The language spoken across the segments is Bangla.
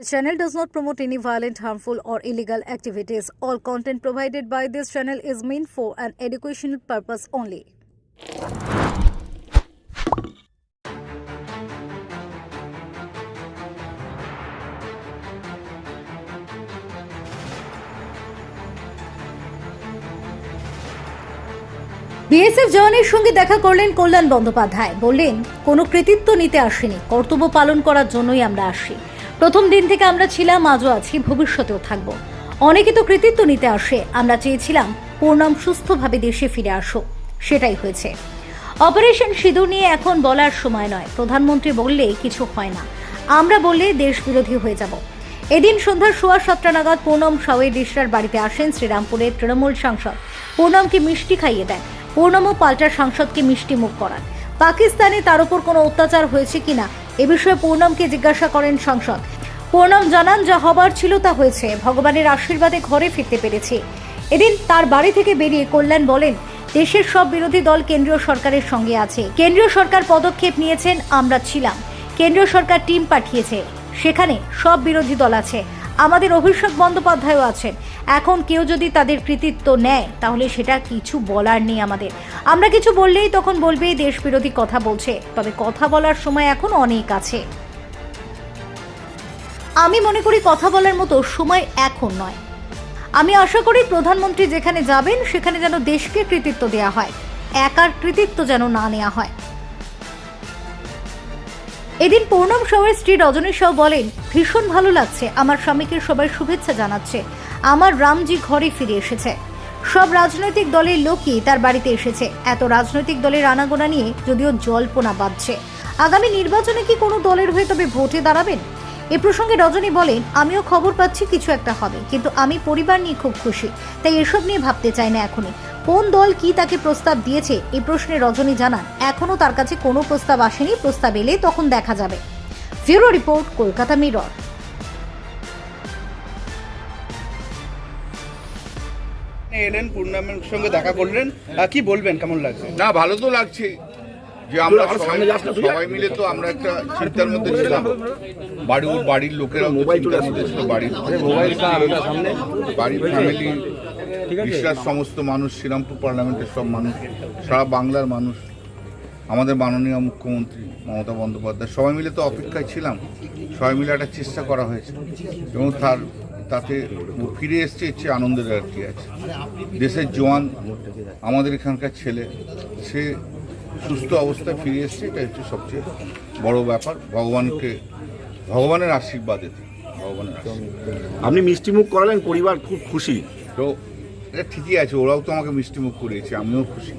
The channel does not promote any violent, harmful, or illegal activities. All content provided by this channel is meant for an educational purpose only. BSF জওয়ানের সঙ্গে দেখা করলেন কল্যাণ বন্দ্যোপাধ্যায় বললেন কোনো কৃতিত্ব নিতে আসেনি কর্তব্য পালন করার জন্যই আমরা আসি প্রথম দিন থেকে আমরা ছিলাম, আজও আছি, ভবিষ্যতেও থাকব। অনেকে তো কৃতিত্ব নিতে আসে, আমরা চেয়েছিলাম পূর্ণম সুস্থভাবে দেশে ফিরে আসো সেটাই হয়েছে। অপারেশন সিঁদুর নিয়ে এখন বলার সময় নয়। প্রধানমন্ত্রী বললে কিছু হয় না। আমরা বললে দেশ বিরোধী হয়ে যাব। এদিন সন্ধ্যা সোয়া সাতটা নাগাদ পুনম সাউই ডিসরার বাড়িতে আসেন শ্রীরামপুরের তৃণমূল সাংসদ। পুনমকে মিষ্টি খাইয়ে দেন পুনম ও পাল্টা সাংসদকে মিষ্টি মুখ করান পাকিস্তানে তার উপর কোনো অত্যাচার হয়েছে কিনা এ বিষয়ে পূর্ণমকে জিজ্ঞাসা করেন সংসদ। পূর্ণম জানান, যা হবার ছিল তা হয়েছে। ভগবানের আশীর্বাদে ঘরে ফিরতে পেরেছি। এদিন তার বাড়ি থেকে বেরিয়ে কল্যাণ বলেন, দেশের সব বিরোধী দল কেন্দ্রীয় সরকারের সঙ্গে আছে। কেন্দ্রীয় সরকার পদক্ষেপ নিয়েছেন, আমরা ছিলাম। কেন্দ্রীয় সরকার টিম পাঠিয়েছে। সেখানে সব বিরোধী দল আছে। আমাদের অভিষেক বন্দ্যোপাধ্যায়ও আছেন। এখন কেউ যদি তাদের কৃতিত্ব নেয়, তাহলে সেটা কিছু বলার নেই আমাদের। আমরা কিছু বললেই তখন বলবেই দেশ বিরোধী কথা বলছে, তবে কথা বলার সময় এখন অনেক আছে। আমি মনে করি কথা বলার মতো সময় এখন নয়। আমি আশা করি প্রধানমন্ত্রী যেখানে যাবেন, সেখানে যেন দেশকে কৃতিত্ব দেওয়া হয়। একার কৃতিত্ব যেন না নেওয়া হয়। এদিন পূর্ণম শহরের স্ত্রী রজনী সাউ বলেন, ভীষণ ভালো লাগছে। আমার স্বামীকে সবাই শুভেচ্ছা জানাচ্ছে। আমার রামজি ঘরে ফিরে এসেছে। সব রাজনৈতিক দলের লোকই তার বাড়িতে এসেছে। এত রাজনৈতিক দলের আনাগোনা নিয়ে যদিও জল্পনা বাঁধছে। আগামী নির্বাচনে কি কোনো দলের হয়ে তবে ভোটে দাঁড়াবেন? এ প্রসঙ্গে রজনী বলেন আমিও খবর পাচ্ছি কিছু একটা হবে কিন্তু আমি পরিবার নিয়ে খুব খুশি। তাই এসব নিয়ে ভাবতে চাই না এখনই। কোন দল কি তাকে প্রস্তাব দিয়েছে? এই প্রশ্নে রজনী জানান এখনও তার কাছে কোনো প্রস্তাব আসেনি। প্রস্তাব এলে তখন দেখা যাবে। Bureau report Kolkata Mirror. এলেন পূর্ণামের সঙ্গে দেখা করলেন। কি বলবেন? কেমন লাগছে? না ভালো তো লাগছে। যে আমরা সবাই সবাই মিলে তো আমরা একটা চিন্তার মধ্যে ছিলাম। বাড়ির বাড়ির লোকেরা মধ্যে ছিল বাড়ির বাড়ির ফ্যামিলি বিশ্বাস সমস্ত মানুষ শ্রীরামপুর পার্লামেন্টের সব মানুষ সারা বাংলার মানুষ আমাদের মাননীয় মুখ্যমন্ত্রী মমতা বন্দ্যোপাধ্যায় সবাই মিলে তো অপেক্ষায় ছিলাম। সবাই মিলে একটা চেষ্টা করা হয়েছে। এবং তার তাতে ফিরে এসছে হচ্ছে আনন্দের আর কি আছে। দেশের জোয়ান আমাদের এখানকার ছেলে সে সুস্থ অবস্থায় ফিরে এসছে এটা হচ্ছে সবচেয়ে বড় ব্যাপার। ভগবানকে ভগবানের আশীর্বাদেতে ভগবানের আশীর্বাদ। আপনি মিষ্টিমুখ করালেন পরিবার খুব খুশি। তো এটা ঠিকই আছে ওরাও তো আমাকে মিষ্টি মুখ করিয়েছে আমিও খুশি।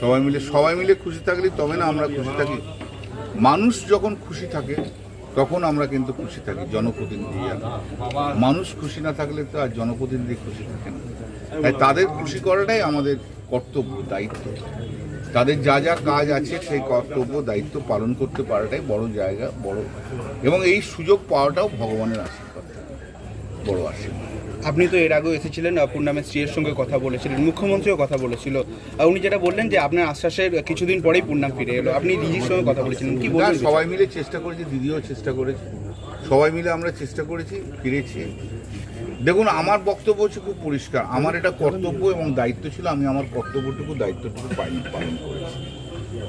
সবাই মিলে সবাই মিলে খুশি থাকলে তবে না আমরা খুশি থাকি। মানুষ যখন খুশি থাকে তখন আমরা কিন্তু খুশি থাকি জনপ্রতিনিধি মানুষ খুশি না থাকলে তো আর জনপ্রতিনিধি খুশি থাকে না। তাই তাদের খুশি করাটাই আমাদের কর্তব্য দায়িত্ব। তাদের যা যা কাজ আছে সেই কর্তব্য দায়িত্ব পালন করতে পারাটাই বড় জায়গা বড় এবং এই সুযোগ পাওয়াটাও ভগবানের আশীর্বাদ বড় আশীর্বাদ। আপনি তো এর আগেও এসেছিলেন পূর্ণামের স্ত্রীর সঙ্গে কথা বলেছিলেন মুখ্যমন্ত্রীও কথা বলেছিল। উনি যেটা বললেন যে আপনার আশ্বাসের কিছুদিন পরেই পূর্ণাম ফিরে এলো। আপনি দিদির সঙ্গে কথা বলেছিলেন কি না বলবেন সবাই মিলে চেষ্টা করেছি দিদিও চেষ্টা করেছে। সবাই মিলে আমরা চেষ্টা করেছি ফিরেছি। দেখুন আমার বক্তব্য হচ্ছে খুব পরিষ্কার। আমার এটা কর্তব্য এবং দায়িত্ব ছিল আমি আমার কর্তব্যটুকু দায়িত্বটুকু পালন পালন করেছি।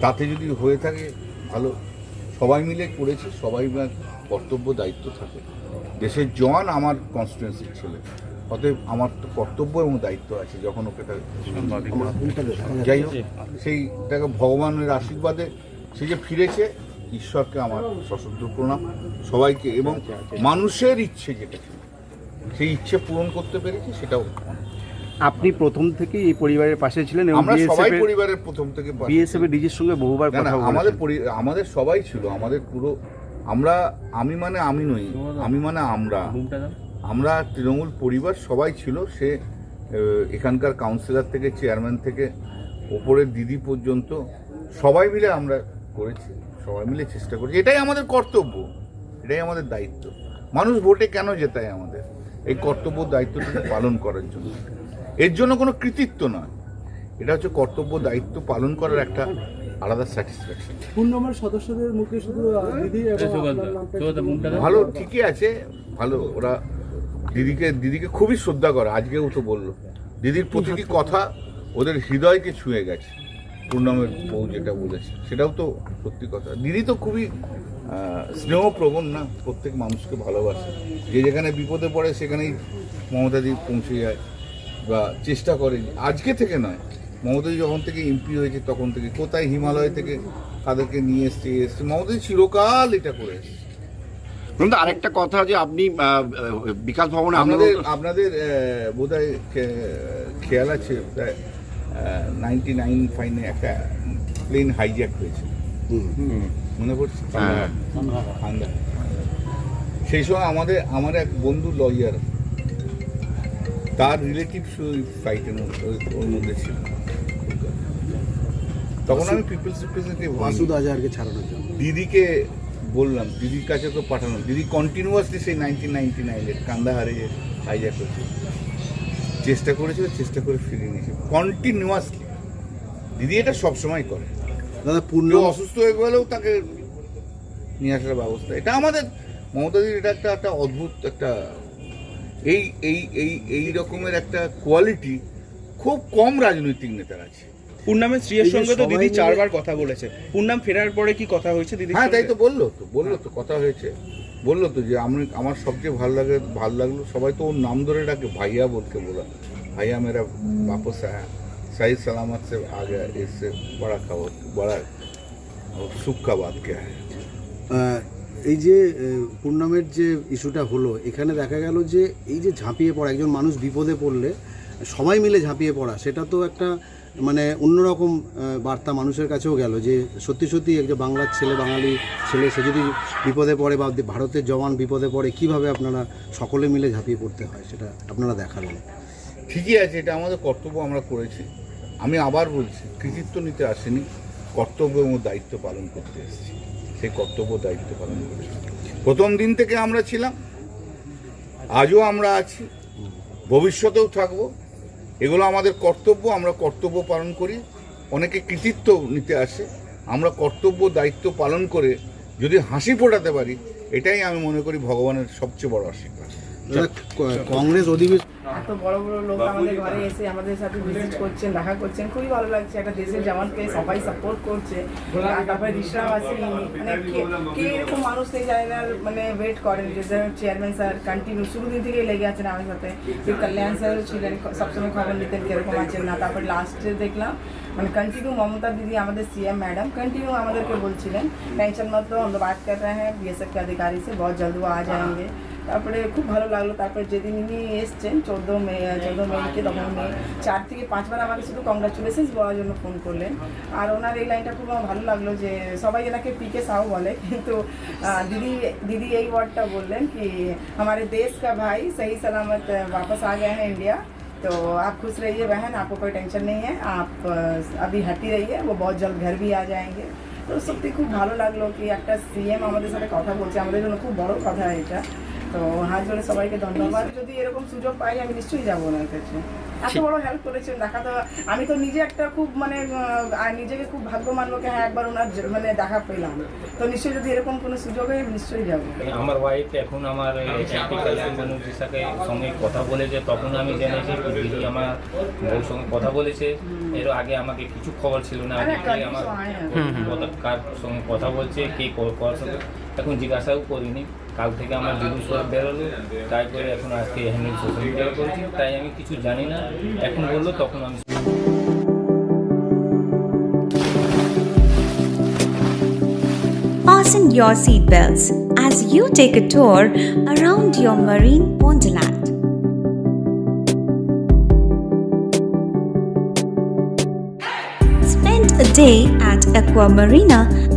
তাতে যদি হয়ে থাকে ভালো। সবাই মিলে করেছি সবাই কর্তব্য দায়িত্ব থাকে। দেশের জওয়ান আমার কনস্টিটুয়েন্সির ছেলে। অতএব আমার তো কর্তব্য এবং দায়িত্ব আছে যখন ওকে যাই হোক সেইটাকে ভগবানের আশীর্বাদে সে যে ফিরেছে ঈশ্বরকে আমার সশস্ত্র প্রণাম। সবাইকে এবং মানুষের ইচ্ছে যেটা ছিল সেই ইচ্ছে পূরণ করতে পেরেছি সেটাও আপনি প্রথম থেকেই এই পরিবারের পাশে ছিলেন এবং আমরা সবাই পরিবারের প্রথম থেকে বিএসএফ এর ডিজির সঙ্গে বহুবার কথা আমাদের আমাদের সবাই ছিল আমাদের পুরো আমরা আমি মানে আমি নই আমি মানে আমরা। আমরা তৃণমূল পরিবার সবাই ছিল সে এখানকার কাউন্সিলর থেকে চেয়ারম্যান থেকে ওপরের দিদি পর্যন্ত সবাই মিলে আমরা করেছি সবাই মিলে চেষ্টা করেছি। এটাই আমাদের কর্তব্য এটাই আমাদের দায়িত্ব। মানুষ ভোটে কেন জেতায় আমাদের? এই কর্তব্য দায়িত্বটুকু পালন করার জন্য। এর জন্য কোনো কৃতিত্ব নয়। এটা হচ্ছে কর্তব্য দায়িত্ব পালন করার একটা আলাদা স্যাটিসফ্যাকশন পূর্ণমার সদস্যদের মুখে শুধু দিদি ভালো ঠিকই আছে ভালো। ওরা দিদিকে দিদিকে খুবই শ্রদ্ধা করে আজকেও তো বলল। দিদির প্রতিটি কথা ওদের হৃদয়কে ছুঁয়ে গেছে। পূর্ণমের বউ যেটা বলেছে সেটাও তো সত্যি কথা। দিদি তো খুবই স্নেহপ্রবণ না প্রত্যেক মানুষকে ভালোবাসে। যে যেখানে বিপদে পড়ে সেখানেই মমতাদি পৌঁছে যায় বা চেষ্টা করে। আজকে থেকে নয় মমতাদি যখন থেকে এমপি হয়েছে তখন থেকে। কোথায় হিমালয় থেকে তাদেরকে নিয়ে এসছে এসছে। মমতাদি চিরকাল এটা করে এসছে। কিন্তু আরেকটা কথা যে আপনি বিকাশ ভবনে আপনাদের আপনাদের বোধ হয় খেয়াল আছে নাইনটি নাইন ফাইনে একটা প্লেন হাইজ্যাক হয়েছে। মনে পড়ছে? হ্যাঁ। সেই সময় আমাদের আমার এক বন্ধু লয়ার তার রিলেটিভ ফ্লাইটের ওর মধ্যে ছিল। তখন আমি পিপলস রিপ্রেজেন্টেটিভ মাসুদ আজহারকে ছাড়ানোর জন্য। দিদিকে বললাম দিদির কাছে তো পাঠানো। দিদি কন্টিনিউয়াসলি সেই নাইনটিন নাইনটি নাইনের কান্দাহারে হাইজ্যাক হচ্ছে চেষ্টা করেছিল চেষ্টা করে ফিরিয়ে নিয়েছে। কন্টিনিউয়াসলি দিদি এটা সবসময় করে। দাদা পূর্ণ অসুস্থ হয়ে গেলেও তাকে নিয়ে আসার ব্যবস্থা। এটা আমাদের মমতাদির এটা একটা একটা অদ্ভুত একটা এই এই এই এই রকমের একটা কোয়ালিটি খুব কম রাজনৈতিক নেতার আছে। পূর্ণামে স্ত্রীর সঙ্গে তো দিদি চারবার কথা বলেছে। পূর্ণাম ফেরার পরে কি কথা হয়েছে দিদি হ্যাঁ তাই তো বলল তো বলল তো কথা হয়েছে। বলল তো যে আমি আমার সবচেয়ে ভালো লাগে ভালো লাগল সবাই তো ওর নাম ধরে ডাকে ভাইয়া বলতে বলা ভাইয়া মেরা বাপস হ্যাঁ। सही सलामत से आ गया इससे बड़ा खबर बड़ा और सुख का बात क्या है আহ, এই যে আহ, পূর্ণমের যে ইস্যুটা হলো এখানে দেখা গেল যে এই যে ঝাঁপিয়ে পড়া একজন মানুষ বিপদে পড়লে সবাই মিলে ঝাঁপিয়ে পড়া সেটা তো একটা মানে অন্যরকম আহ, বার্তা মানুষের কাছেও গেল যে সত্যি সত্যি একজন বাংলার ছেলে বাঙালি ছেলে সে যদি বিপদে পড়ে বা ভারতের জওয়ান বিপদে পড়ে কিভাবে আপনারা সকলে মিলে ঝাঁপিয়ে পড়তে হয় সেটা আপনারা দেখালেন ঠিকই আছে এটা আমাদের কর্তব্য আমরা করেছি আমি আবার বলছি, কৃতিত্ব নিতে আসেনি, কর্তব্য এবং দায়িত্ব পালন করতে এসেছি। সেই কর্তব্য দায়িত্ব পালন করেছি। প্রথম দিন থেকে আমরা ছিলাম, আজও আমরা আছি, ভবিষ্যতেও থাকব। এগুলো আমাদের কর্তব্য, আমরা কর্তব্য পালন করি। অনেকে কৃতিত্ব নিতে আসে, আমরা কর্তব্য দায়িত্ব পালন করে যদি হাসি ফোটাতে পারি, এটাই আমি মনে করি ভগবানের সবচেয়ে বড় আশীর্বাদ। কংগ্রেস অধিবেশন এত বড় বড় লোক আমাদের ঘরে এসে আমাদের সাথে ভিজিট করছেন দেখা করছেন খুবই ভালো লাগছে একটা দেশের জওয়ানকে সবাই সাপোর্ট করছে আর তারপরে রিসরাম আছে মানে কে- কে এরকম মানুষ নেই যারা এনার মানে ওয়েট করেন যে চেয়ারম্যান স্যার কন্টিনিউ শুরু দিন থেকেই লেগে আছেন আমার সাথে যে কল্যাণ স্যার ছিলেন সবসময় খবর নিতেন কিরকম আছেন না তারপর লাস্টে দেখলাম মানে कंटिन्यू ममता दीदी हमारे सीएम मैडम कंटिन्यू আমাদের কে বলছিলেন টেনশন मत लो हम लोग बात कर रहे हैं बीएसएफ के अधिकारी से बहुत जल्द वो आ जाएंगे তারপরে খুব ভালো লাগলো তারপরে যেদিন ইনি এসছেন চোদ্দো মে চোদ্দো মেকে তখন উনি চার থেকে পাঁচবার আমাকে শুধু কংগ্রাচুলেশনস বলার জন্য ফোন করলেন আর ওনার এই লাইনটা খুব আমার ভালো লাগলো যে সবাই এনাকে পিকে সাউ বলে কিন্তু আহ, দিদি দিদি এই ওয়ার্ডটা বললেন কি हमारे देश का भाई सही सलामत वापस आ गया है इंडिया तो आप खुश रहिए बहन आपको कोई टेंशन नहीं है आप अ, अभी हैप्पी रहिए वो बहुत जल्द घर भी आ जाएंगे তো সত্যি খুব ভালো লাগলো কি একটা সিএম আমাদের সাথে কথা বলছে আমাদের জন্য খুব বড় কথা এটা তো হাত জোড়ে সবাইকে ধন্যবাদ। যদি এরকম সুযোগ পাই আমি নিশ্চয়ই যাব ওনার কাছে। এত বড় হেল্প করেছেন দেখা তো আমি তো নিজে একটা খুব মানে নিজেকে খুব ভাগ্য মানবো কি হ্যাঁ একবার ওনার মানে দেখা পেলাম। তো নিশ্চয়ই যদি এরকম কোনো সুযোগ হয় আমি নিশ্চয়ই যাব। আমার ওয়াইফ এখন আমার সাথে সঙ্গে কথা বলেছে তখন আমি জেনেছি দিদি আমার বউর সঙ্গে কথা বলেছে। এর আগে আমাকে কিছু খবর ছিল না আমার কার সঙ্গে কথা বলছে কে ক- কার সঙ্গে এখন জিজ্ঞাসাও করিনি কাল থেকে আমার জুলুস করে বেরোলো তারপরে এখন আজকে হ্যান্ডেল সোশ্যাল মিডিয়া করেছি তাই আমি কিছু জানি না এখন বললো তখন আমি Fasten your seatbelts as you take a tour around your marine wonderland. Spend a day at Aqua Marina